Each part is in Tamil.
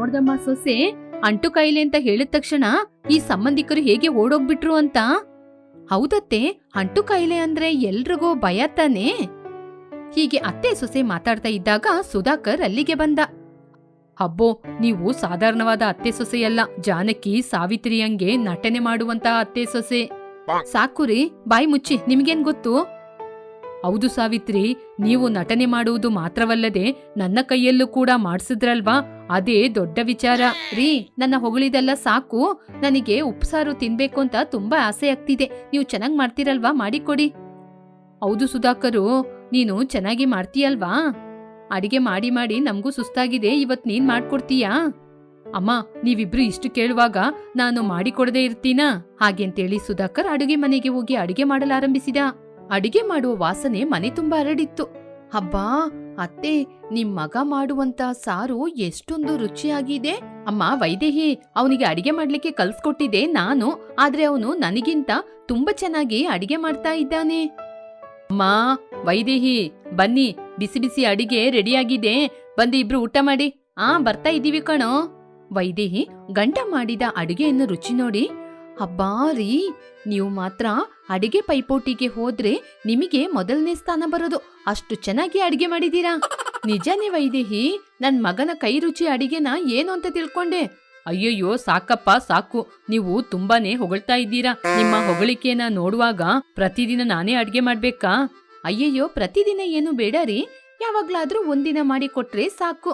ನೋಡ್ದಮ್ಮ ಸೊಸೆ? ಅಂಟು ಕಾಯಿಲೆ ಅಂತ ಹೇಳಿದ ತಕ್ಷಣ ಈ ಸಂಬಂಧಿಕರು ಹೇಗೆ ಓಡೋಗ್ಬಿಟ್ರು ಅಂತ? ಹೌದತ್ತೆ, ಅಂಟು ಕಾಯಿಲೆ ಅಂದ್ರೆ ಎಲ್ರಿಗೂ ಭಯ ತಾನೇ? ಹೀಗೆ ಅತ್ತೆ ಸೊಸೆ ಮಾತಾಡ್ತಾ ಇದ್ದಾಗ ಸುಧಾಕರ್ ಅಲ್ಲಿಗೆ ಬಂದ. ಅಬ್ಬೋ, ನೀವು ಸಾಧಾರಣವಾದ ಅತ್ತೆ ಸೊಸೆಯಲ್ಲ, ಜಾನಕಿ ಸಾವಿತ್ರಿಯಂಗೆ ನಟನೆ ಮಾಡುವಂತ ಅತ್ತೆ ಸೊಸೆ. ಸಾಕುರಿ ಬಾಯಿ ಮುಚ್ಚಿ, ನಿಮ್ಗೇನ್ ಗೊತ್ತು? ಹೌದು ಸಾವಿತ್ರಿ, ನೀವು ನಟನೆ ಮಾಡುವುದು ಮಾತ್ರವಲ್ಲದೆ ನನ್ನ ಕೈಯಲ್ಲೂ ಕೂಡ ಮಾಡಿಸಿದ್ರಲ್ವಾ? ಅದೇ ದೊಡ್ಡ ವಿಚಾರ. ರೀ, ನನ್ನ ಹೊಗಳಿದೆಲ್ಲ ಸಾಕು. ನನಗೆ ಉಪ್ಸಾರು ತಿನ್ಬೇಕು ಅಂತ ತುಂಬಾ ಆಸೆ ಆಗ್ತಿದೆ. ನೀವು ಚೆನ್ನಾಗಿ ಮಾಡ್ತೀರಲ್ವಾ? ಮಾಡಿಕೊಡಿ. ಹೌದು ಸುಧಾಕರು, ನೀನು ಚೆನ್ನಾಗಿ ಮಾಡ್ತೀಯಲ್ವಾ? ಅಡಿಗೆ ಮಾಡಿ ಮಾಡಿ ನಮಗೂ ಸುಸ್ತಾಗಿದೆ. ಇವತ್ ನೀನ್ ಮಾಡ್ಕೊಡ್ತೀಯಾ? ಅಮ್ಮ, ನೀವಿಬ್ರು ಇಷ್ಟು ಕೇಳುವಾಗ ನಾನು ಮಾಡಿಕೊಡದೇ ಇರ್ತೀನಾ? ಹಾಗೆಂತೇಳಿ ಸುಧಾಕರ್ ಅಡುಗೆ ಮನೆಗೆ ಹೋಗಿ ಅಡಿಗೆ ಮಾಡಲಾರಂಭಿಸಿದ. ಅಡಿಗೆ ಮಾಡುವ ವಾಸನೆ ಮನೆ ತುಂಬಾ ಹರಡಿತ್ತು. ಹಬ್ಬಾ ಅತ್ತೆ, ನಿಮ್ ಮಗ ಮಾಡುವಂತ ಸಾರು ಎಷ್ಟೊಂದು ರುಚಿಯಾಗಿದೆ. ಅಮ್ಮ, ವೈದೇಹಿ, ಅವನಿಗೆ ಅಡಿಗೆ ಮಾಡ್ಲಿಕ್ಕೆ ಕಲ್ಸ್ಕೊಟ್ಟಿದ್ದೆ ನಾನು, ಆದ್ರೆ ಅವನು ನನಗಿಂತ ತುಂಬಾ ಚೆನ್ನಾಗಿ ಅಡಿಗೆ ಮಾಡ್ತಾ ಇದ್ದಾನೆ. ಅಮ್ಮ, ವೈದೇಹಿ, ಬನ್ನಿ, ಬಿಸಿ ಬಿಸಿ ಅಡಿಗೆ ರೆಡಿಯಾಗಿದೆ. ಬಂದು ಇಬ್ರು ಊಟ ಮಾಡಿ. ಆ, ಬರ್ತಾ ಇದೀವಿ ಕಣೋ. ವೈದೇಹಿ ಗಂಟ ಮಾಡಿದ ಅಡಿಗೆಯನ್ನು ರುಚಿ ನೋಡಿ ಹಬ್ಬಾರಿ ನೀವು ಮಾತ್ರ ಅಡಿಗೆ ಪೈಪೋಟಿಗೆ ಹೋದ್ರೆ ನಿಮಗೆ ಮೊದಲನೇ ಸ್ಥಾನ ಬರೋದು. ಅಷ್ಟು ಚೆನ್ನಾಗಿ ಅಡಿಗೆ ಮಾಡಿದೀರಾ ನಿಜನೇ ವೈದೇಹಿ, ನನ್ ಮಗನ ಕೈ ರುಚಿ ಅಡಿಗೆನ ಏನು ಅಂತ ತಿಳ್ಕೊಂಡೆ. ಅಯ್ಯಯ್ಯೋ, ಸಾಕಪ್ಪ, ಸಾಕು. ನೀವು ತುಂಬಾನೇ ಹೊಗಳ್ತಾ ಇದ್ದೀರಾ. ನಿಮ್ಮ ಹೊಗಳಿಕೆನ ನೋಡುವಾಗ ಪ್ರತಿದಿನ ನಾನೇ ಅಡ್ಗೆ ಮಾಡ್ಬೇಕಾ? ಅಯ್ಯಯ್ಯೋ, ಪ್ರತಿದಿನ ಏನು ಬೇಡ ರೀ. ಯಾವಾಗ್ಲಾದ್ರೂ ಒಂದಿನ ಮಾಡಿಕೊಟ್ರೆ ಸಾಕು.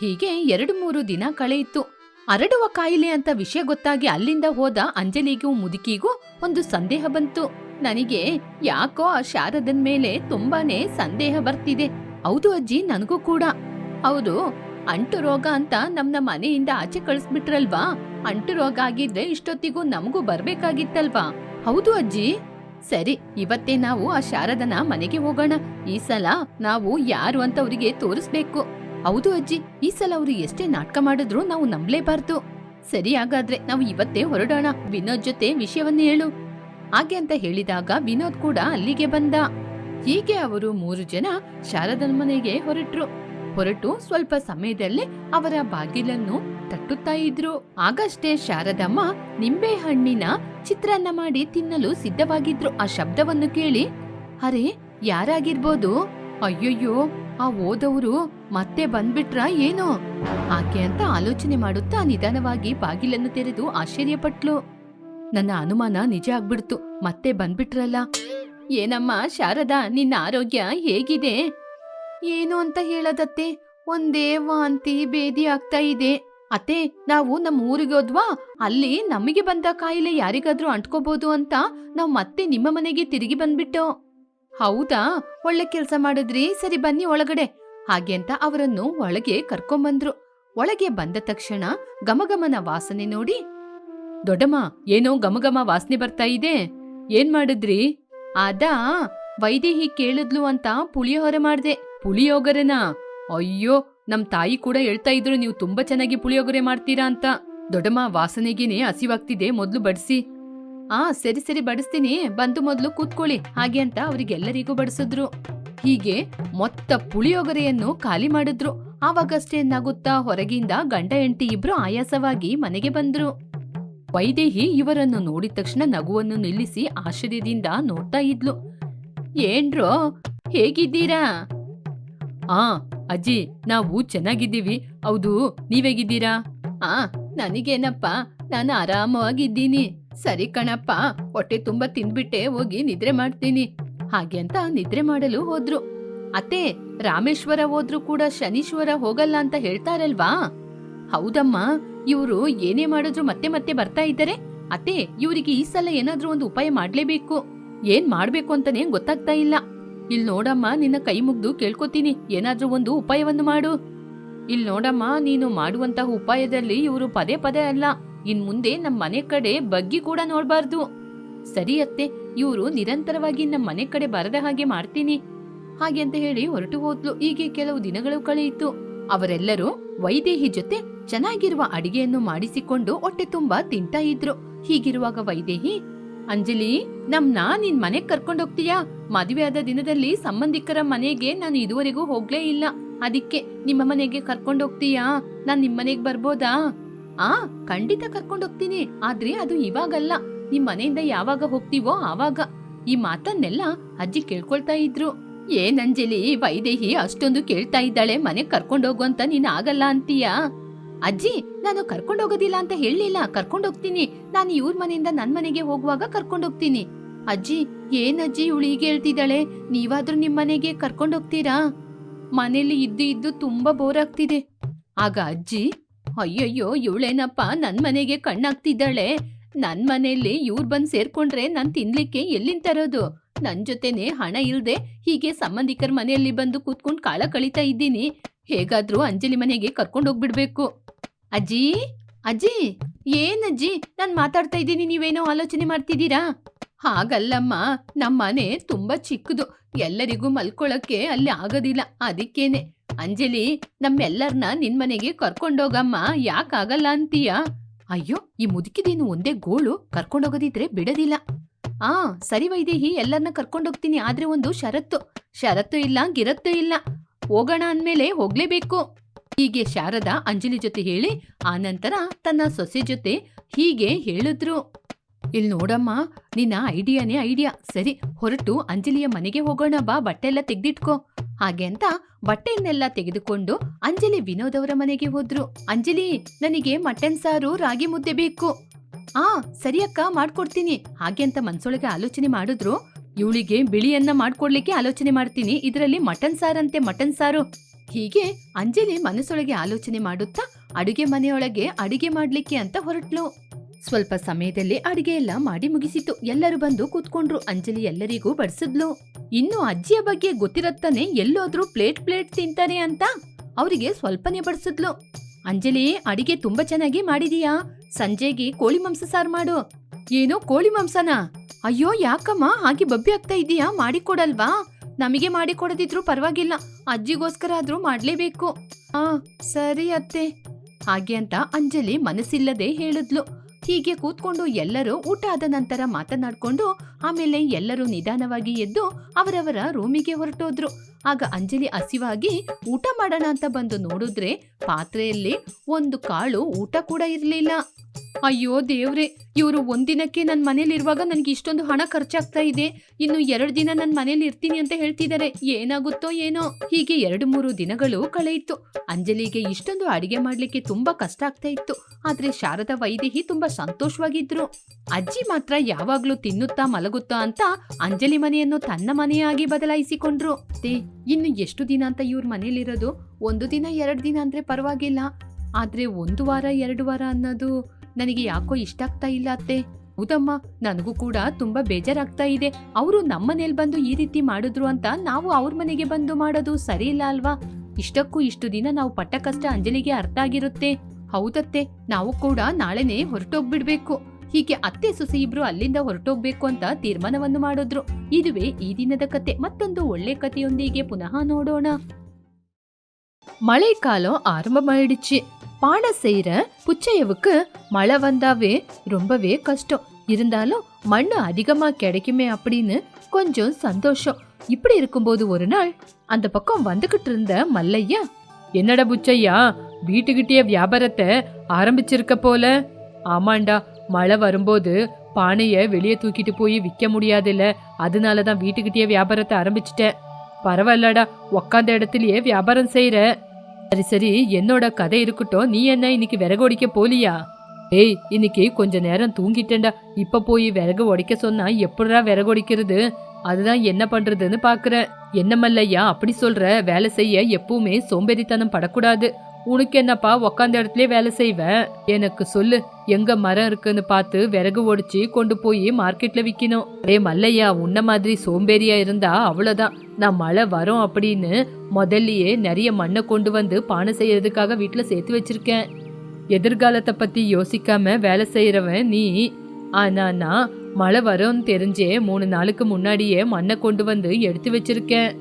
ಹೀಗೆ ಎರಡು ಮೂರು ದಿನ ಕಳೆಯಿತು. ಹರಡುವ ಕಾಯಿಲೆ ಅಂತ ವಿಷಯ ಗೊತ್ತಾಗಿ ಅಲ್ಲಿಂದ ಹೋದ ಅಂಜಲಿಗೂ ಮುದುಕಿಗೂ ಒಂದು ಸಂದೇಹ ಬಂತು. ನನಗೆ ಯಾಕೋ ಆ ಶಾರದನ್ ಮೇಲೆ ತುಂಬಾನೇ ಸಂದೇಹ ಬರ್ತಿದೆ. ಹೌದು ಅಜ್ಜಿ, ನನಗೂ ಕೂಡ. ಹೌದು, ಅಂಟು ರೋಗ ಅಂತ ನಮ್ನ ಮನೆಯಿಂದ ಆಚೆ ಕಳಿಸ್ಬಿಟ್ರಲ್ವಾ? ಅಂಟು ರೋಗ ಆಗಿದ್ರೆ ಇಷ್ಟೊತ್ತಿಗೂ ನಮಗೂ ಬರ್ಬೇಕಾಗಿತ್ತಲ್ವಾ? ಹೌದು ಅಜ್ಜಿ. ಸರಿ, ಇವತ್ತೇ ನಾವು ಆ ಶಾರದನ ಮನೆಗೆ ಹೋಗೋಣ. ಈ ಸಲ ನಾವು ಯಾರು ಅಂತ ಅವರಿಗೆ ತೋರಿಸ್ಬೇಕು. ಹೌದು ಅಜ್ಜಿ, ಈ ಸಲ ಅವರು ಎಷ್ಟೇ ನಾಟಕ ಮಾಡಿದ್ರು ನಾವು ನಂಬಲೇಬಾರ್ದು. ಸರಿ ಹಾಗಾದ್ರೆ ನಾವು ಇವತ್ತೇ ಹೊರಡೋಣ. ವಿನೋದ್ ಜೊತೆ ವಿಷಯವನ್ನ ಹೇಳು. ಹಾಗೆ ಅಂತ ಹೇಳಿದಾಗ ವಿನೋದ್ ಕೂಡ ಅಲ್ಲಿಗೆ ಬಂದ. ಹೀಗೆ ಅವರು ಮೂರು ಜನ ಶಾರದನ ಮನೆಗೆ ಹೊರಟ್ರು. ಹೊರಟು ಸ್ವಲ್ಪ ಸಮಯದಲ್ಲೇ ಅವರ ಬಾಗಿಲನ್ನು ತಟ್ಟುತ್ತಾ ಇದ್ರು. ಆಗಷ್ಟೇ ಶಾರದಮ್ಮ ನಿಂಬೆ ಹಣ್ಣಿನ ಚಿತ್ರಾನ್ನ ಮಾಡಿ ತಿನ್ನಲು ಸಿದ್ಧವಾಗಿದ್ರು. ಆ ಶಬ್ದವನ್ನು ಕೇಳಿ, ಅರೆ, ಯಾರಾಗಿರ್ಬೋದು? ಅಯ್ಯಯ್ಯೋ ಆ ಓದವರು ಮತ್ತೆ ಬಂದ್ಬಿಟ್ರ ಏನೋ? ಆಕೆ ಅಂತ ಆಲೋಚನೆ ಮಾಡುತ್ತಾ ನಿಧಾನವಾಗಿ ಬಾಗಿಲನ್ನು ತೆರೆದು ಆಶ್ಚರ್ಯಪಟ್ಲು. ನನ್ನ ಅನುಮಾನ ನಿಜ ಆಗ್ಬಿಡ್ತು. ಮತ್ತೆ ಬಂದ್ಬಿಟ್ರಲ್ಲ? ಏನಮ್ಮ ಶಾರದಾ, ನಿನ್ನ ಆರೋಗ್ಯ ಹೇಗಿದೆ? ಏನು ಅಂತ ಹೇಳದತ್ತೆ? ಒಂದೇ ವಾಂತಿ ಬೇದಿ ಆಗ್ತಾ ಇದೆ. ಅತ್ತೆ, ನಾವು ನಮ್ಮ ಊರಿಗೆ ಹೋದ್ವಾ? ಅಲ್ಲಿ ನಮಗೆ ಬಂದ ಕಾಯಿಲೆ ಯಾರಿಗಾದ್ರೂ ಅಂಟ್ಕೋಬಹುದು ಅಂತ ನಾವು ಮತ್ತೆ ನಿಮ್ಮ ಮನೆಗೆ ತಿರುಗಿ ಬಂದ್ಬಿಟ್ಟು. ಹೌದಾ? ಒಳ್ಳೆ ಕೆಲಸ ಮಾಡಿದ್ರಿ? ಸರಿ ಬನ್ನಿ ಒಳಗಡೆ. ಹಾಗೆ ಅಂತ ಅವರನ್ನು ಒಳಗೆ ಕರ್ಕೊಂಬಂದ್ರು. ಒಳಗೆ ಬಂದ ತಕ್ಷಣ ಗಮಗಮನ ವಾಸನೆ ನೋಡಿ, ದೊಡ್ಡಮ್ಮ, ಏನೋ ಗಮಗಮ ವಾಸನೆ ಬರ್ತಾ ಇದೆ. ಏನ್ ಮಾಡಿದ್ರಿ? ಅದಾ, ವೈದೇಹಿ ಕೇಳಿದ್ಲು ಅಂತ ಪುಳಿಯೋಗರೆ ಮಾಡ್ದೆ. ಪುಳಿಯೋಗರೆನಾ? ಅಯ್ಯೋ, ನಮ್ ತಾಯಿ ಕೂಡ ಹೇಳ್ತಾ ಇದ್ರು ನೀವು ತುಂಬಾ ಚೆನ್ನಾಗಿ ಪುಳಿಯೋಗರೆ ಮಾಡ್ತೀರಾ ಅಂತ. ದೊಡ್ಡಮ್ಮ, ವಾಸನೆಗೇನೆ ಹಸಿವಾಗ್ತಿದೆ. ಮೊದ್ಲು ಬಡಿಸಿ. ಆ, ಸರಿ ಸರಿ, ಬಡಿಸ್ತೀನಿ. ಬಂದು ಮೊದಲು ಕೂತ್ಕೊಳ್ಳಿ. ಹಾಗೆ ಅಂತ ಅವರಿಗೆಲ್ಲರಿಗೂ ಬಡಿಸಿದ್ರು. ಹೀಗೆ ಮೊತ್ತ ಪುಳಿಯೋಗರೆಯನ್ನು ಖಾಲಿ ಮಾಡಿದ್ರು. ಆವಾಗಷ್ಟೇ ನಗುತ್ತಾ ಹೊರಗಿಂದ ಗಂಡ, ಹೆಂಡತಿ ಇಬ್ರು ಆಯಾಸವಾಗಿ ಮನೆಗೆ ಬಂದ್ರು. ವೈದೇಹಿ ಇವರನ್ನು ನೋಡಿದ ತಕ್ಷಣ ನಗುವನ್ನು ನಿಲ್ಲಿಸಿ ಆಶ್ಚರ್ಯದಿಂದ ನೋಡ್ತಾ ಇದ್ಲು. ಏನ್ರೋ, ಹೇಗಿದ್ದೀರಾ? ಆ, ಅಜ್ಜಿ, ನಾವು ಚೆನ್ನಾಗಿದ್ದೀವಿ. ಹೌದು ನೀವೇಗಿದ್ದೀರಾ ಆ, ನನಗೇನಪ್ಪ, ನಾನು ಆರಾಮವಾಗಿದ್ದೀನಿ. ಸರಿ ಕಣಪ್ಪ, ಹೊಟ್ಟೆ ತುಂಬಾ ತಿಂದ್ಬಿಟ್ಟೆ, ಹೋಗಿ ನಿದ್ರೆ ಮಾಡ್ತೀನಿ. ಹಾಗೆ ಅಂತ ನಿದ್ರೆ ಮಾಡಲು ಹೋದ್ರು. ಅತ್ತೆ, ರಾಮೇಶ್ವರ ಹೋದ್ರು ಕೂಡ ಶನೀಶ್ವರ ಹೋಗಲ್ಲ ಅಂತ ಹೇಳ್ತಾರಲ್ವಾ? ಹೌದಮ್ಮ, ಇವರು ಏನೇ ಮಾಡಿದ್ರು ಮತ್ತೆ ಮತ್ತೆ ಬರ್ತಾ ಇದ್ದಾರೆ. ಅತ್ತೆ, ಇವರಿಗೆ ಈ ಸಲ ಏನಾದ್ರೂ ಒಂದು ಉಪಾಯ ಮಾಡ್ಲೇಬೇಕು. ಏನ್ ಮಾಡ್ಬೇಕು ಅಂತಾನೆ ಗೊತ್ತಾಗ್ತಾ ಇಲ್ಲ. ಇಲ್ ನೋಡಮ್ಮ, ನಿನ್ನ ಕೈ ಮುಗ್ದು ಕೇಳ್ಕೊತೀನಿ. ಏನಾದ್ರೂ ಒಂದು ಉಪಾಯವನ್ನು ಮಾಡು. ಇಲ್ ನೋಡಮ್ಮ, ನೀನು ಮಾಡುವಂತಹ ಉಪಾಯದಲ್ಲಿ ಇವರು ಪದೇ ಪದೇ ಅಲ್ಲ. ಇನ್ ಮುಂದೆ ನಮ್ಮ ಮನೆ ಕಡೆ ಬಗ್ಗಿ ಕೂಡ ನೋಡಬಾರ್ದು. ಸರಿ ಅತ್ತೆ, ಇವರು ನಿರಂತರವಾಗಿ ನಮ್ಮ ಮನೆ ಕಡೆ ಬರದ ಹಾಗೆ ಮಾಡ್ತೀನಿ. ಹಾಗೆ ಅಂತ ಹೇಳಿ ಹೊರಟು ಹೋದ್ಲು. ಹೀಗೆ ಕೆಲವು ದಿನಗಳು ಕಳೆಯಿತು. ಅವರೆಲ್ಲರೂ ವೈದೇಹಿ ಜೊತೆ ಚೆನ್ನಾಗಿರುವ ಅಡಿಗೆಯನ್ನು ಮಾಡಿಸಿಕೊಂಡು ಹೊಟ್ಟೆ ತುಂಬಾ ತಿಂತಾ ಇದ್ರು. ಹೀಗಿರುವಾಗ ವೈದೇಹಿ, ಅಂಜಲಿ, ನಮ್ನ ನಿನ್ ಮನೆಗ್ ಕರ್ಕೊಂಡೋಗ್ತೀಯಾ ಮದುವೆ ಆದ ದಿನದಲ್ಲಿ ಸಂಬಂಧಿಕರ ಮನೆಗೆ ನಾನು ಇದುವರೆಗೂ ಹೋಗ್ಲೇ ಇಲ್ಲ. ಅದಕ್ಕೆ ನಿಮ್ಮ ಮನೆಗೆ ಕರ್ಕೊಂಡು ಹೋಗ್ತೀಯಾ? ನಾನ್ ನಿಮ್ ಮನೆಗ್ ಬರ್ಬೋದಾ? ಆ, ಖಂಡಿತ ಕರ್ಕೊಂಡು ಹೋಗ್ತೀನಿ. ಆದ್ರೆ ಅದು ಇವಾಗಲ್ಲ. ನಿಮ್ ಮನೆಯಿಂದ ಯಾವಾಗ ಹೋಗ್ತೀವೋ ಆವಾಗ. ಈ ಮಾತನ್ನೆಲ್ಲ ಅಜ್ಜಿ ಕೇಳ್ಕೊಳ್ತಾ ಇದ್ರು. ಏನ್ ಅಂಜಲಿ, ವೈದೇಹಿ ಅಷ್ಟೊಂದು ಕೇಳ್ತಾ ಇದ್ದಾಳೆ. ಮನೆಗ್ ಕರ್ಕೊಂಡು ಹೋಗು ಅಂತ ನೀನ್ ಆಗಲ್ಲ ಅಂತೀಯಾ? ಅಜ್ಜಿ, ನಾನು ಕರ್ಕೊಂಡು ಹೋಗೋದಿಲ್ಲ ಅಂತ ಹೇಳಲಿಲ್ಲ. ಕರ್ಕೊಂಡು ಹೋಗ್ತೀನಿ. ನಾನು ಇವ್ರ ಮನೆಯಿಂದ ನನ್ ಮನೆಗೆ ಹೋಗುವಾಗ ಕರ್ಕೊಂಡು ಹೋಗ್ತೀನಿ. ಅಜ್ಜಿ, ಏನ್ ಅಜ್ಜಿ ಇವಳು ಹೀಗೆ ಹೇಳ್ತಿದ್ದಾಳೆ? ನೀವಾದ್ರೂ ನಿಮ್ ಮನೆಗೆ ಕರ್ಕೊಂಡು ಹೋಗ್ತೀರಾ? ಮನೇಲಿ ಇದ್ದು ಇದ್ದು ತುಂಬಾ ಬೋರ್ ಆಗ್ತಿದೆ. ಆಗ ಅಜ್ಜಿ ಅಯ್ಯಯ್ಯೋ, ಇವಳೇನಪ್ಪ? ನನ್ ಮನೆಗೆ ಕಣ್ಣಾಗ್ತಿದ್ದಾಳೆ. ನನ್ ಮನೆಯಲ್ಲಿ ಇವ್ರು ಬಂದ್ ಸೇರ್ಕೊಂಡ್ರೆ ನಾನು ತಿನ್ಲಿಕ್ಕೆ ಎಲ್ಲಿಂದ ತರೋದು? ನನ್ ಜೊತೆನೆ ಹಣ ಇಲ್ದೆ ಹೀಗೆ ಸಂಬಂಧಿಕರ ಮನೆಯಲ್ಲಿ ಬಂದು ಕೂತ್ಕೊಂಡು ಕಾಳ ಕಳೀತಾ ಇದ್ದೀನಿ. ಹೇಗಾದ್ರೂ ಅಂಜಲಿ ಮನೆಗೆ ಕರ್ಕೊಂಡು ಹೋಗ್ಬಿಡ್ಬೇಕು. ಅಜ್ಜಿ ಅಜ್ಜಿ ಏನಜ್ಜಿ ನಾನ್ ಮಾತಾಡ್ತಾ ಇದ್ದೀನಿ, ನೀವೇನೋ ಆಲೋಚನೆ ಮಾಡ್ತಿದ್ದೀರಾ? ಹಾಗಲ್ಲಮ್ಮ ನಮ್ಮ ಮನೆ ತುಂಬಾ ಚಿಕ್ಕದು. ಎಲ್ಲರಿಗೂ ಮಲ್ಕೊಳಕ್ಕೆ ಅಲ್ಲಿ ಆಗೋದಿಲ್ಲ. ಅದಕ್ಕೇನೆ. ಅಂಜಲಿ ನಮ್ಮೆಲ್ಲರನ್ನ ನಿನ್ ಮನೆಗೆ ಕರ್ಕೊಂಡೋಗಮ್ಮ, ಯಾಕಾಗಲ್ಲ ಅಂತೀಯ? ಅಯ್ಯೋ, ಈ ಮುದುಕಿದೇನು ಒಂದೇ ಗೋಳು? ಕರ್ಕೊಂಡೋಗೋದಿದ್ರೆ ಬಿಡೋದಿಲ್ಲ. ಆ, ಸರಿ ವೈದೇಹಿ ಎಲ್ಲರನ್ನ ಕರ್ಕೊಂಡೋಗ್ತೀನಿ, ಆದ್ರೆ ಒಂದು ಷರತ್ತು. ಷರತ್ತು ಇಲ್ಲ, ಗಿರತ್ತು ಇಲ್ಲ. ಹೋಗೋಣ ಅಂದ್ಮೇಲೆ ಹೋಗ್ಲೇಬೇಕು. ಹೀಗೆ ಶಾರದಾ ಅಂಜಲಿ ಜೊತೆ ಹೇಳಿ ಆನಂತರ ತನ್ನ ಸೊಸೆ ಜೊತೆ ಹೀಗೆ ಹೇಳಿದ್ರು. ಇಲ್ ನೋಡಮ್ಮ, ನಿನ್ನ ಐಡಿಯಾನೇ ಐಡಿಯಾ. ಸರಿ, ಹೊರಟು ಅಂಜಲಿಯ ಮನೆಗೆ ಹೋಗೋಣ ಬಾ ಬಟ್ಟೆ ಎಲ್ಲ ತೆಗ್ದಿಟ್ಕೋ. ಹಾಗೆ ಅಂತ ಬಟ್ಟೆಯನ್ನೆಲ್ಲ ತೆಗೆದುಕೊಂಡು ಅಂಜಲಿ ವಿನೋದ್ ಅವರ ಮನೆಗೆ ಹೋದ್ರು. ಅಂಜಲಿ, ನನಗೆ ಮಟನ್ ಸಾರು, ರಾಗಿ ಮುದ್ದೆ ಬೇಕು. ಆ, ಸರಿ ಅಕ್ಕ, ಮಾಡ್ಕೊಡ್ತೀನಿ. ಹಾಗೆ ಅಂತ ಮನ್ಸೊಳಗೆ ಆಲೋಚನೆ ಮಾಡಿದ್ರು. ಇವಳಿಗೆ ಬಿಳಿಯನ್ನ ಮಾಡ್ಕೊಡ್ಲಿಕ್ಕೆ ಆಲೋಚನೆ ಮಾಡ್ತೀನಿ. ಇದರಲ್ಲಿ ಮಟನ್ ಸಾರಂತೆ ಮಟನ್ ಸಾರು. ಹೀಗೆ ಅಂಜಲಿ ಮನಸ್ಸೊಳಗೆ ಆಲೋಚನೆ ಮಾಡುತ್ತಾ ಅಡುಗೆ ಮನೆಯೊಳಗೆ ಅಡಿಗೆ ಮಾಡ್ಲಿಕ್ಕೆ ಅಂತ ಹೊರಟ್ಲು. ಸ್ವಲ್ಪ ಸಮಯದಲ್ಲಿ ಅಡಿಗೆ ಎಲ್ಲ ಮಾಡಿ ಮುಗಿಸಿತು. ಎಲ್ಲರೂ ಬಂದು ಕೂತ್ಕೊಂಡ್ರು. ಅಂಜಲಿ ಎಲ್ಲರಿಗೂ ಬಡಿಸಿದ್ಲು. ಇನ್ನು ಅಜ್ಜಿಯ ಬಗ್ಗೆ ಗೊತ್ತಿರತ್ತಾನೆ ಎಲ್ಲೋದ್ರೂ ಪ್ಲೇಟ್ ಪ್ಲೇಟ್ ತಿಂತಾನೆ ಅಂತ ಅವರಿಗೆ ಸ್ವಲ್ಪನೇ ಬಡಿಸಿದ್ಲು. ಅಂಜಲಿ, ಅಡಿಗೆ ತುಂಬಾ ಚೆನ್ನಾಗಿ ಮಾಡಿದೀಯಾ? ಸಂಜೆಗೆ ಕೋಳಿ ಮಾಂಸ ಸಾರು ಮಾಡು. ಏನೋ ಕೋಳಿ ಮಾಂಸನ? ಅಯ್ಯೋ, ಯಾಕಮ್ಮ? ಹಾಗೆ ಬಬ್ಬಿ ಆಗ್ತಾ ಇದೀಯಾ? ಮಾಡಿಕೊಡಲ್ವಾ? ನಮಗೆ ಮಾಡಿಕೊಡದಿದ್ರು ಪರವಾಗಿಲ್ಲ. ಅಜ್ಜಿಗೋಸ್ಕರ ಆದ್ರೂ ಮಾಡ್ಲೇಬೇಕು. ಆ, ಸರಿ ಅತ್ತೆ. ಹಾಗೆ ಅಂತ ಅಂಜಲಿ ಮನಸ್ಸಿಲ್ಲದೆ ಹೇಳಿದ್ಲು. ಹೀಗೆ ಕೂತ್ಕೊಂಡು ಎಲ್ಲರೂ ಊಟ ಆದ ನಂತರ ಮಾತನಾಡ್ಕೊಂಡು ಆಮೇಲೆ ಎಲ್ಲರೂ ನಿಧಾನವಾಗಿ ಎದ್ದು ಅವರವರ ರೂಮಿಗೆ ಹೊರಟೋದ್ರು. ಆಗ ಅಂಜಲಿ ಹಸಿವಾಗಿ, ಊಟ ಮಾಡೋಣ ಅಂತ ಬಂದು ನೋಡಿದ್ರೆ ಪಾತ್ರೆಯಲ್ಲಿ ಒಂದು ಕಾಳು ಊಟ ಕೂಡ ಇರ್ಲಿಲ್ಲ. ಅಯ್ಯೋ ದೇವ್ರೆ, ಇವರು ಒಂದಿನಕ್ಕೆ ನನ್ನ ಮನೇಲಿರುವಾಗ ನನಗೆ ಇಷ್ಟೊಂದು ಹಣ ಖರ್ಚಾಗ್ತಾ ಇದೆ. ಇನ್ನು ಎರಡು ದಿನ ನನ್ನ ಮನೇಲಿ ಇರ್ತೀನಿ ಅಂತ ಹೇಳ್ತಿದ್ದಾರೆ ಏನಾಗುತ್ತೋ ಏನೋ. ಹೀಗೆ ಎರಡು ಮೂರು ದಿನಗಳು ಕಳೆಯಿತು ಅಂಜಲಿಗೆ ಇಷ್ಟೊಂದು ಅಡಿಗೆ ಮಾಡ್ಲಿಕ್ಕೆ ತುಂಬಾ ಕಷ್ಟ ಆಗ್ತಾ ಇತ್ತು. ಆದ್ರೆ ಶಾರದಾ ವೈದೇಹಿ ತುಂಬಾ ಸಂತೋಷವಾಗಿದ್ರು. ಅಜ್ಜಿ ಮಾತ್ರ ಯಾವಾಗ್ಲೂ ತಿನ್ನುತ್ತಾ ಮಲಗುತ್ತಾ ಅಂತ ಅಂಜಲಿ ಮನೆಯನ್ನು ತನ್ನ ಮನೆಯಾಗಿ ಬದಲಾಯಿಸಿಕೊಂಡ್ರು. ತೇ, ಇನ್ನು ಎಷ್ಟು ದಿನ ಅಂತ ಇವ್ರ ಮನೇಲಿರೋದು? ಒಂದು ದಿನ, ಎರಡು ದಿನ ಅಂದ್ರೆ ಪರವಾಗಿಲ್ಲ. ಆದ್ರೆ ಒಂದು ವಾರ, ಎರಡು ವಾರ ಅನ್ನೋದು ನನಗೆ ಯಾಕೋ ಇಷ್ಟ ಆಗ್ತಾ ಇಲ್ಲ ಅತ್ತೆ. ಹೌದಮ್ಮ ನನಗೂ ಕೂಡ ತುಂಬಾ ಬೇಜಾರಾಗ್ತಾ ಇದೆ. ಅವರು ನಮ್ಮ ಮನೇಲಿ ಬಂದು ಈ ರೀತಿ ಮಾಡಿದ್ರು ಅಂತ ನಾವು ಅವ್ರ ಮನೆಗೆ ಬಂದು ಮಾಡೋದು ಸರಿ ಇಲ್ಲ ಅಲ್ವಾ? ಇಷ್ಟಕ್ಕೂ ಇಷ್ಟು ದಿನ ನಾವು ಪಟ್ಟ ಕಷ್ಟ ಅಂಜಲಿಗೆ ಅರ್ಥ ಆಗಿರುತ್ತೆ. ಹೌದತ್ತೆ, ನಾವು ಕೂಡ ನಾಳೆನೇ ಹೊರಟೋಗ್ಬಿಡ್ಬೇಕು. ಹೀಗೆ ಅತ್ತೆ ಸೊಸೆ ಇಬ್ರು ಅಲ್ಲಿಂದ ಹೊರಟೋಗ್ಬೇಕು ಅಂತ ತೀರ್ಮಾನವನ್ನು ಮಾಡಿದ್ರು. ಇದುವೇ ಈ ದಿನದ ಕತೆ. ಮತ್ತೊಂದು ಒಳ್ಳೆ ಕಥೆಯೊಂದಿಗೆ ಪುನಃ ನೋಡೋಣ. ಮಳೆಕಾಲ ಆರಂಭ ಮಾಡಿಡ್ಚಿ பானை செய்யற புச்சையவுக்கு மழை வந்தாவே ரொம்பவே கஷ்டம். இருந்தாலும் மண்ணு அதிகமா கிடைக்குமே அப்படின்னு கொஞ்சம் சந்தோஷம். இப்படி இருக்கும்போது ஒரு நாள் அந்த பக்கம் வந்துகிட்டு இருந்த மல்லையா என்னடா புச்சையா வீட்டுக்கிட்டே வியாபாரத்தை ஆரம்பிச்சிருக்க போல? ஆமாண்டா மழை வரும்போது பானைய வெளியே தூக்கிட்டு போய் விற்க முடியாதுல்ல. அதனால தான் வீட்டுக்கிட்டே வியாபாரத்தை ஆரம்பிச்சிட்டேன். பரவாயில்லடா உக்காந்த இடத்துலயே வியாபாரம் செய்யற சரி சரி என்னோட கதை இருக்கட்டும். நீ என்ன இன்னைக்கு விறகு உடைக்க போலியா? ஏய் இன்னைக்கு கொஞ்ச நேரம் தூங்கிட்டேன்டா. இப்ப போய் விறகு உடைக்க சொன்னா எப்படிடா விறகு உடைக்கிறது? அதுதான் என்ன பண்றதுன்னு பாக்குறேன். என்ன மல்லையா அப்படி சொல்ற. வேலை செய்ய எப்பவுமே சோம்பேறித்தனம் படக்கூடாது. உனக்கு என்னப்பா உக்காந்த இடத்துலயே வேலை செய்வேன்? எனக்கு சொல்லு எங்க மரம் இருக்குன்னு பார்த்து விறகு ஒடிச்சு கொண்டு போய் மார்க்கெட்ல விக்கணும். அரே மல்லையா உன்ன மாதிரி சோம்பேறியா இருந்தா அவ்வளவுதான். நான் மழை வரும் அப்படின்னு முதல்லயே நிறைய மண்ணை கொண்டு வந்து பானை செய்யறதுக்காக வீட்டுல சேர்த்து வச்சிருக்கேன். எதிர்காலத்தை பத்தி யோசிக்காம வேலை செய்யறவன் நீ. ஆனா நான் மழை வரும்னு தெரிஞ்சே மூணு நாளுக்கு முன்னாடியே மண்ணை கொண்டு வந்து எடுத்து வச்சிருக்கேன்.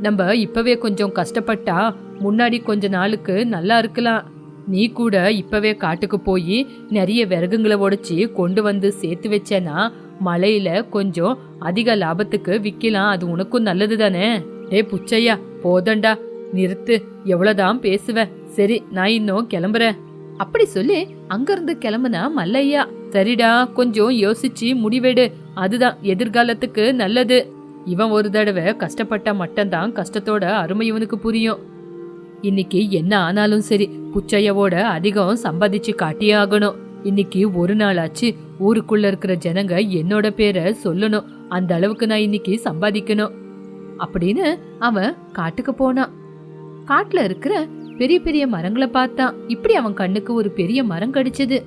நம்ம இப்பவே கொஞ்சம் கஷ்டப்பட்டா முன்னாடி கொஞ்ச நாளுக்கு நல்லா இருக்கலாம். நீ கூட இப்பவே காட்டுக்கு போய் நிறைய விறகுங்களை உடைச்சி கொண்டு வந்து சேர்த்து வச்சேன்னா மலையில கொஞ்சம் அதிக லாபத்துக்கு விற்கலாம் அது உனக்கும் நல்லது தானே? ஏ புச்சையா போதண்டா நிறுத்து. எவ்வளோதான் பேசுவ. சரி நான் இன்னும் கிளம்புறேன். அப்படி சொல்லி அங்கிருந்து கிளம்புனா மல்லையா சரிடா கொஞ்சம் யோசிச்சு முடிவெடு. அதுதான் எதிர்காலத்துக்கு நல்லது. இவன் ஒரு தடவை கஷ்டப்பட்ட மட்டும்தான் கஷ்டத்தோட அருமை இவனுக்கு புரியும். இன்னைக்கு என்ன ஆனாலும் சரி புச்சையவோட அதிகம் சம்பாதிச்சு காட்டியே ஆகணும். இன்னைக்கு ஒரு நாள் ஆச்சு ஊருக்குள்ள இருக்கிற ஜனங்க என்னோட பேரை சொல்லணும். அந்த அளவுக்கு நான் இன்னைக்கு சம்பாதிக்கணும். அப்படின்னு அவன் காட்டுக்கு போனான். காட்டுல இருக்கிற பெரிய பெரிய மரங்களை பார்த்தான். இப்படி அவன் கண்ணுக்கு ஒரு பெரிய மரம் கடிச்சது.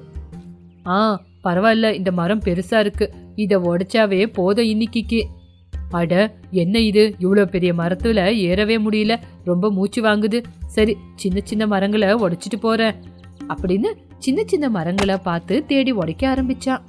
ஆ பரவாயில்ல இந்த மரம் பெருசா இருக்கு. இத உடைச்சாவே போதும் இன்னைக்கு அட என்ன இது? இவ்வளோ பெரிய மரத்தில் ஏறவே முடியல. ரொம்ப மூச்சு வாங்குது. சரி சின்ன சின்ன மரங்களை உடைச்சிட்டு போகிறேன் அப்படின்னு சின்ன சின்ன மரங்களை பார்த்து தேடி உடைக்க ஆரம்பிச்சான்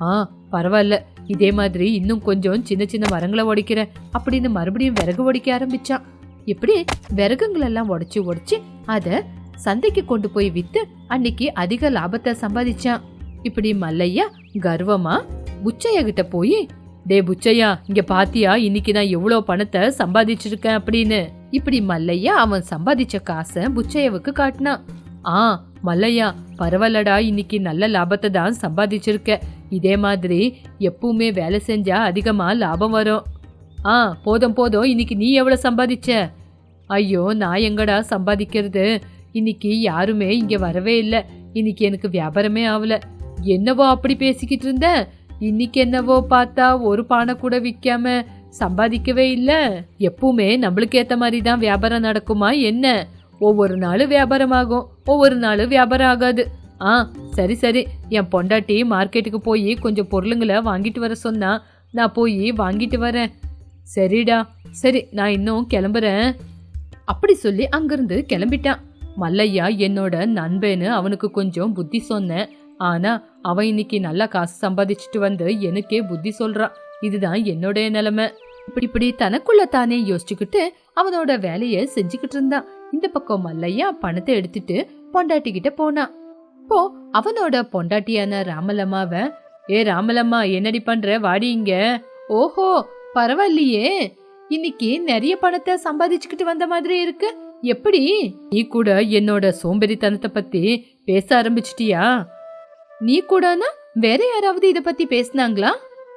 ஆ பரவாயில்ல. இதே மாதிரி இன்னும் கொஞ்சம் சின்ன சின்ன மரங்களை உடைக்கிறேன் அப்படின்னு மறுபடியும் விறகு உடைக்க ஆரம்பிச்சான் இப்படி விறகுங்களெல்லாம் உடச்சி உடச்சி அதை சந்தைக்கு கொண்டு போய் விற்று அன்னைக்கு அதிக லாபத்தை சம்பாதிச்சான். இப்படி மல்லையா கர்வமா உச்சையகிட்ட போய் டே புச்சையா இங்க பாத்தியா? இன்னைக்கு நான் எவ்வளோ பணத்தை சம்பாதிச்சிருக்கேன் அப்படின்னு. இப்படி மல்லையா அவன் சம்பாதிச்ச காசை புச்சையவுக்கு காட்டினான். ஆ மல்லையா பரவாயில்லடா இன்னைக்கு நல்ல லாபத்தை தான் சம்பாதிச்சிருக்க. இதே மாதிரி எப்பவுமே வேலை செஞ்சா அதிகமா லாபம் வரும். ஆ போதும் போதும் இன்னைக்கு நீ எவ்வளோ சம்பாதிச்ச? ஐயோ நான் எங்கடா சம்பாதிக்கிறது? இன்னைக்கு யாருமே இங்கே வரவே இல்லை. இன்னைக்கு எனக்கு வியாபாரமே ஆகல என்னவோ அப்படி பேசிக்கிட்டு இருந்தேன் இன்னைக்கு என்னவோ பார்த்தா ஒரு பானை கூட விற்காம சம்பாதிக்கவே இல்லை. எப்பவுமே நம்மளுக்கு ஏற்ற மாதிரி தான் வியாபாரம் நடக்குமா என்ன? ஒவ்வொரு நாளும் வியாபாரம் ஆகும் ஒவ்வொரு நாளும் வியாபாரம் ஆகாது. ஆ சரி சரி. என் பொண்டாட்டி மார்க்கெட்டுக்கு போய் கொஞ்சம் பொருளுங்களை வாங்கிட்டு வர சொன்னா நான் போய் வாங்கிட்டு வரேன். சரிடா சரி நான் இன்னும் கிளம்புறேன். அப்படி சொல்லி அங்கிருந்து கிளம்பிட்டான். மல்லையா என்னோட நண்பேன்னு அவனுக்கு கொஞ்சம் புத்தி சொன்னேன். ஆனா அவன் இன்னைக்கு நல்லா காசு சம்பாதிச்சுட்டு வந்து எனக்கே புத்தி சொல்றான் இதுதான் என்னுடைய நிலைமை. இப்படி இப்படி தனக்குள்ள தானே யோசிச்சுக்கிட்டு அவனோட வேலைய செஞ்சுக்கிட்டு இருந்தான். இந்த பக்கம் மல்லையா பணத்தை எடுத்துட்டு பொண்டாட்டி கிட்ட போனான் இப்போ அவனோட பொண்டாட்டியான ராமலம்மாவ. ஏ ராமலம்மா என்னடி பண்ற? வாடி இங்க. ஓஹோ பரவாயில்லையே. இன்னைக்கு நிறைய பணத்தை சம்பாதிச்சுக்கிட்டு வந்த மாதிரி இருக்கு. எப்படி? நீ கூட என்னோட சோம்பேறித்தனத்தை பத்தி பேச ஆரம்பிச்சிட்டியா? நீ கூடனா வேற யாராவது இத பத்தி பேசுனாங்களா?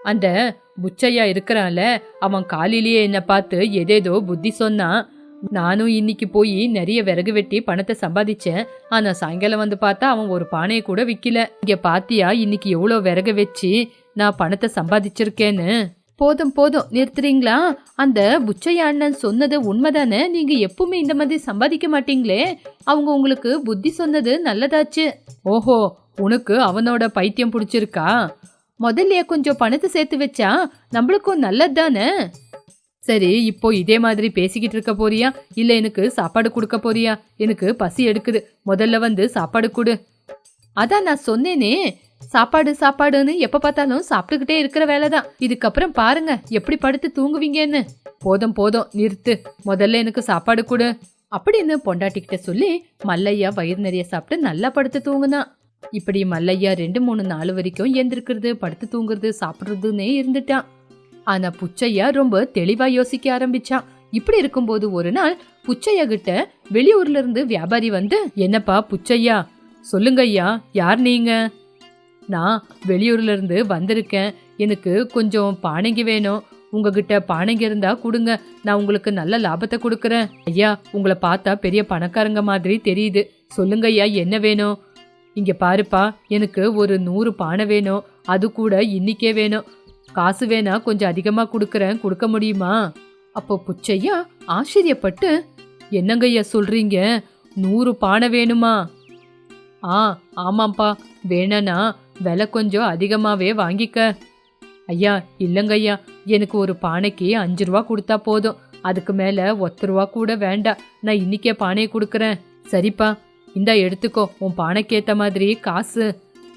அந்த புச்சையா இருக்கிறான்ல அவன் காலையிலேயே என்ன பார்த்து எதேதோ புத்தி சொன்னான் நானும் இன்னைக்கு போய் நிறைய விறகு வெட்டி பணத்தை சம்பாதிச்சேன். ஆனா சாயங்காலம் வந்து பார்த்தா அவன் ஒரு பானையை கூட விக்கல. இங்க பாத்தியா இன்னைக்கு எவ்வளோ விறகு வச்சு நான் பணத்தை சம்பாதிச்சிருக்கேன்னு. போதும் போதும் நிறுத்துறீங்களா? அந்த புச்சையா அண்ணன் சொன்னது உண்மைதானே? நீங்க எப்பவுமே இந்த மாதிரி சம்பாதிக்க மாட்டீங்களே? அவங்க உங்களுக்கு புத்தி சொன்னது நல்லதாச்சு. ஓஹோ உனக்கு அவனோட பைத்தியம் பிடிச்சிருக்கா? முதல்லயே கொஞ்சம் பணத்தை சேர்த்து வச்சா நம்மளுக்கும் நல்லது தானே சரி இப்போ இதே மாதிரி பேசிக்கிட்டு இருக்க போறியா? இல்ல எனக்கு சாப்பாடு கொடுக்க போறியா? எனக்கு பசி எடுக்குது. முதல்ல வந்து சாப்பாடு கொடு. அதான் நான் சொன்னேனே. சாப்பாடு சாப்பாடுன்னு எப்ப பார்த்தாலும் சாப்பிட்டுக்கிட்டே இருக்கிற வேலை தான் இதுக்கப்புறம் பாருங்க எப்படி படுத்து தூங்குவீங்கன்னு. போதும் போதும் நிறுத்து. முதல்ல எனக்கு சாப்பாடு கொடு. அப்படின்னு பொண்டாட்டிக்கிட்ட சொல்லி மல்லையா வயிறு நிறைய சாப்பிட்டு நல்லா படுத்து தூங்குனான் இப்படி மல்லையா ரெண்டு மூணு நாள் வரைக்கும் எந்திருக்கிறது படுத்து தூங்குறது சாப்பிட்றதுன்னே இருந்துட்டான். ஆனா புச்சையா ரொம்ப தெளிவா யோசிக்க ஆரம்பிச்சான். இப்படி இருக்கும்போது ஒரு நாள் புச்சையா கிட்ட வெளியூர்ல இருந்து வியாபாரி வந்து என்னப்பா புச்சையா? சொல்லுங்க ஐயா யார் நீங்க? நான் வெளியூர்ல இருந்து வந்திருக்கேன். எனக்கு கொஞ்சம் பானைங்க வேணும். உங்ககிட்ட பானைங்க இருந்தா கொடுங்க. நான் உங்களுக்கு நல்ல லாபத்தை கொடுக்குறேன். ஐயா உங்களை பார்த்தா பெரிய பணக்காரங்க மாதிரி தெரியுது. சொல்லுங்க ஐயா என்ன வேணும்? இங்கே பாருப்பா எனக்கு ஒரு நூறு பானை வேணும். அது கூட இன்னிக்கே வேணும். காசு வேணா கொஞ்சம் அதிகமாக கொடுக்குறேன். கொடுக்க முடியுமா? அப்போ புச்சையா ஆச்சரியப்பட்டு என்னங்கய்யா சொல்கிறீங்க நூறு பானை வேணுமா? ஆ ஆமாம்ப்பா. வேணனா விலை கொஞ்சம் அதிகமாகவே வாங்கிக்க. ஐயா இல்லைங்கய்யா. எனக்கு ஒரு பானைக்கு அஞ்சு ரூபா கொடுத்தா போதும். அதுக்கு மேலே ஒத்த ரூபா கூட வேண்டாம். நான் இன்னிக்கே பானையை கொடுக்குறேன். சரிப்பா. இந்தா எடுத்துக்கோ உன் பானைக்கேத்த மாதிரி காசு.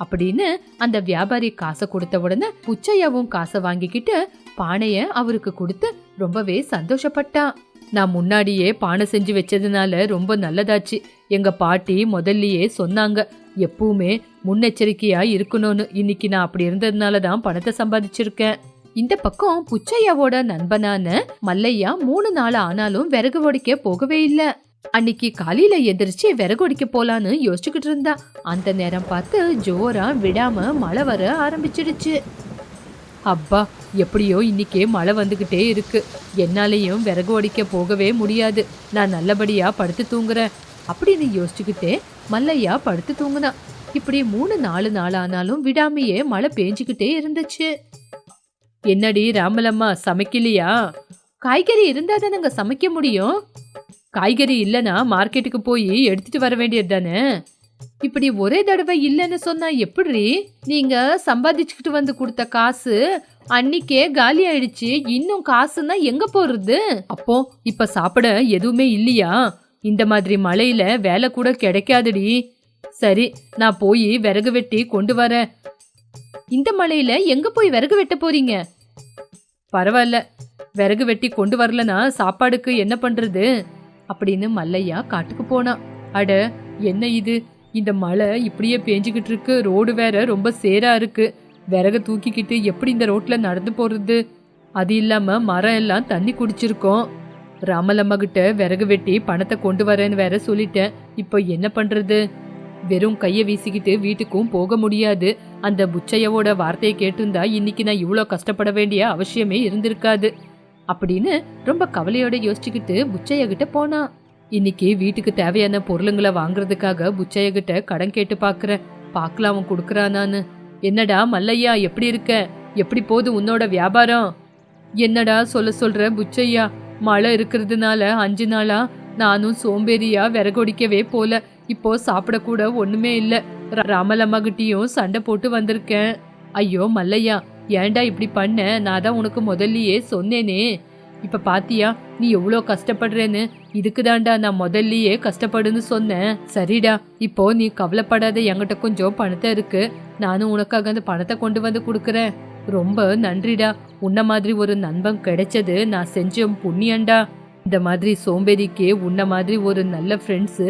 அப்படின்னு அந்த வியாபாரி காசை கொடுத்த உடனே புச்சையாவும் காசை வாங்கிக்கிட்டு பானைய அவருக்கு கொடுத்து ரொம்பவே சந்தோஷப்பட்டான் நான் முன்னாடியே பானை செஞ்சு வச்சதுனால ரொம்ப நல்லதாச்சு. எங்க பாட்டி முதல்லயே சொன்னாங்க எப்பவுமே முன்னெச்சரிக்கையா இருக்கணும்னு. இன்னைக்கு நான் அப்படி இருந்ததுனால தான் பணத்தை சம்பாதிச்சிருக்கேன். இந்த பக்கம் புச்சையாவோட நண்பனான மல்லையா மூணு நாள் ஆனாலும் விறகு ஒடிக்க போகவே இல்லை. அன்னைக்கு காலையில எந்திரிச்சு விறகுடிக்க போலான்னு யோசிச்சுக்கிட்டு இருந்தா. அந்த நேரம் பார்த்து ஜோரா விடாம மழை வர ஆரம்பிச்சிடுச்சு. அப்பா எப்படியோ இன்னைக்கே மழை வந்துக்கிட்டே இருக்கு. என்னாலேயும் விறகு ஒடிக்க போகவே முடியாது. நான் நல்லபடியா படுத்து தூங்குறேன். அப்படின்னு யோசிச்சுக்கிட்டே மல்லையா படுத்து தூங்குனான் இப்படி மூணு நாலு நாள் ஆனாலும் விடாமையே மழை பேஞ்சுக்கிட்டே இருந்துச்சு. என்னடி ராமலம்மா சமைக்கலையா? காய்கறி இருந்தா தானங்க சமைக்க முடியும்? காய்கறி இல்லைன்னா மார்க்கெட்டுக்கு போய் எடுத்துட்டு வர வேண்டியது தானே? இப்படி ஒரே தடவை இல்லைன்னு சொன்னா எப்படி? நீங்க சம்பாதிச்சுக்கிட்டு வந்து கொடுத்த காசு அன்னிக்கே காலி ஆயிடுச்சு இன்னும் காசுன்னா எங்க போறது? அப்போ இப்ப சாப்பிட எதுவுமே இல்லையா? இந்த மாதிரி மழையில வேலை கூட கிடைக்காதுடி. சரி நான் போய் விறகு வெட்டி கொண்டு வரேன். இந்த மழையில எங்க போய் விறகு வெட்ட போறீங்க? பரவாயில்ல. விறகு வெட்டி கொண்டு வரலனா சாப்பாடுக்கு என்ன பண்றது? அப்படின்னு மல்லையா காட்டுக்கு போனான் அட என்ன இது? இந்த மழை இப்படியே பேஞ்சுக்கிட்டு இருக்கு. ரோடு வேற ரொம்ப சேரா இருக்கு. விறக தூக்கிக்கிட்டு எப்படி இந்த ரோட்ல நடந்து போறது? அது இல்லாம மரம் எல்லாம் தண்ணி குடிச்சிருக்கோம். ராமலம்மா கிட்ட விறகு வெட்டி பணத்தை கொண்டு வரேன்னு வேற சொல்லிட்டேன். இப்போ என்ன பண்றது? வெறும் கையை வீசிக்கிட்டு வீட்டுக்கும் போக முடியாது. அந்த புச்சையவோட வார்த்தையை கேட்டிருந்தா இன்னைக்கு நான் இவ்வளோ கஷ்டப்பட வேண்டிய அவசியமே இருந்திருக்காது. அப்படின்னு ரொம்ப கவலையோட யோசிச்சுக்கிட்டு புச்சைய கிட்ட போனான் இன்னைக்கு வீட்டுக்கு தேவையான பொருளுங்களை வாங்குறதுக்காக புச்சைய கிட்ட கடன் கேட்டு பாக்குறேன். பார்க்கலாம் அவன் கொடுக்குறானான்னு. என்னடா மல்லையா எப்படி இருக்க? எப்படி போகுது உன்னோட வியாபாரம்? என்னடா சொல்ல சொல்ற புச்சையா? மழை இருக்கிறதுனால அஞ்சு நாளா நானும் சோம்பேறியா விறகொடிக்கவே போல. இப்போ சாப்பிடக்கூட ஒண்ணுமே இல்ல. ராமலம்மா ராமலம்மாகிட்டயும் சண்டை போட்டு வந்திருக்கேன். ஐயோ மல்லையா ஏன்டா இப்படி பண்ண? நான் தான் உனக்கு முதல்லயே சொன்னேனே. இப்போ பாத்தியா நீ எவ்வளோ கஷ்டப்படுறேன்னு? இதுக்கு தாண்டா நான் முதல்லயே கஷ்டப்படுன்னு சொன்னேன். சரிடா இப்போ நீ கவலைப்படாத என்கிட்ட கொஞ்சம் பணத்தை இருக்கு. நானும் உனக்காக அந்த பணத்தை கொண்டு வந்து கொடுக்குறேன். ரொம்ப நன்றிடா. உன்ன மாதிரி ஒரு நண்பன் கிடைச்சது நான் செஞ்ச புண்ணியண்டா இந்த மாதிரி சோம்பேறிக்கு உன்ன மாதிரி ஒரு நல்ல ஃப்ரெண்ட்ஸு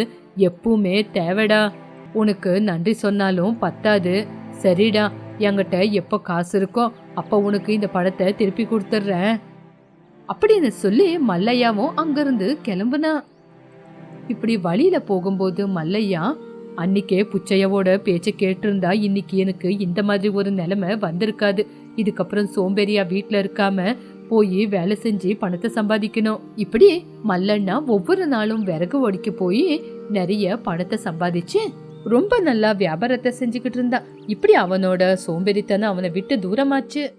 எப்பவுமே தேவைடா. உனக்கு நன்றி சொன்னாலும் பத்தாது. சரிடா என்கிட்ட எப்போ காசு இருக்கோ அப்போ உனக்கு இந்த பணத்தை திருப்பி கொடுத்துட்றேன். அப்படின்னு சொல்லி மல்லையாவும் அங்கிருந்து கிளம்புனா. இப்படி வழியில போகும்போது மல்லையா அன்னிக்கே புச்சையாவோட பேச்சை கேட்டிருந்தா இன்னைக்கு எனக்கு இந்த மாதிரி ஒரு நிலைமை வந்திருக்காது. இதுக்கப்புறம் சோம்பேறியா வீட்டில் இருக்காம போய் வேலை செஞ்சு பணத்தை சம்பாதிக்கணும். இப்படி மல்லண்ணா ஒவ்வொரு நாளும் விறகு ஒடிக்க போய் நிறைய பணத்தை சம்பாதிச்சு ரொம்ப நல்லா வியாபாரத்தை செஞ்சுக்கிட்டு இருந்தா. இப்படி அவனோட சோம்பேறித்தனம் அவனை விட்டு தூரமாச்சு.